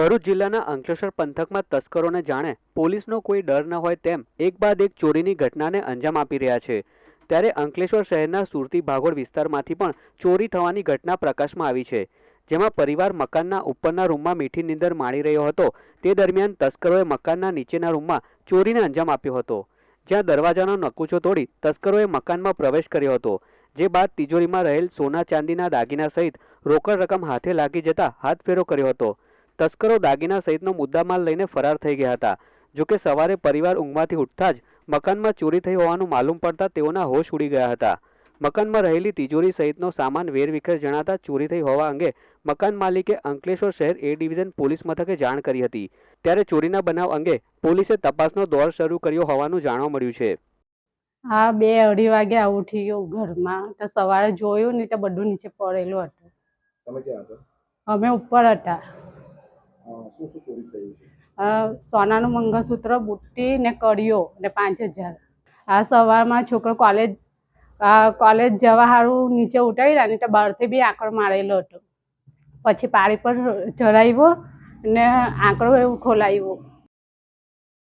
ભરૂચ જિલ્લાના અંકલેશ્વર પંથકમાં તસ્કરોને જાણે પોલીસનો કોઈ ડર ન હોય તેમ એક બાદ એક ચોરીની ઘટનાને અંજામ આપી રહ્યા છે. ત્યારે અંકલેશ્વર શહેરના સુરતી ભાગોળ વિસ્તારમાંથી પણ ચોરી થવાની ઘટના પ્રકાશમાં આવી છે. જેમાં પરિવાર મકાનના ઉપરના રૂમમાં મીઠી નીંદર માણી રહ્યો હતો. તે દરમિયાન તસ્કરોએ મકાનના નીચેના રૂમમાં ચોરીને અંજામ આપ્યો હતો. જ્યાં દરવાજાનો નકુચો તોડી તસ્કરોએ મકાનમાં પ્રવેશ કર્યો હતો. જે બાદ તિજોરીમાં રહેલ સોના ચાંદીના દાગીના સહિત રોકડ રકમ હાથે લાગી જતા હાથફેરો કર્યો હતો. તસ્કરો દાગીના સહિતનો મુદ્દામાલ લઈને ફરાર થઈ ગયા હતા. જોકે સવારે પરિવાર ઊંઘમાંથી ઉઠતા જ મકાનમાં ચોરી થઈ હોવાનું માલુમ પડતા તેઓના હોશ ઉડી ગયા હતા. મકાનમાં રહેલી તિજોરી સહિતનો સામાન વેરવિખેર જણાતા ચોરી થઈ હોવા અંગે મકાન માલિકે અંકલેશ્વર શહેર એ ડિવિઝન પોલીસ મથકે જાણ કરી હતી. ત્યારે ચોરીના બનાવ અંગે પોલીસે તપાસનો દોર શરૂ કર્યો હોવાનું જાણવા મળ્યું છે. હા બે અઢી વાગે ઉઠી ગયો ઘરમાં. તો સવારે જોયું ને તો બધું નીચે પડેલું હતું. તમે ક્યાં હતા? અમે ઉપર હતા. સોનાનું મંગળસૂત્ર, બુટ્ટી ને કડીઓ ને પાંચ હજાર. આ સવારમાં છોકરો કોલેજ કોલેજ જવા સારું નીચે ઉઠાવી રહ્યા તો બહારથી બી આંકડો મારેલો હતો. પછી પાળી પર ચડાવ્યો ને આંકડો એવું ખોલાવ્યો.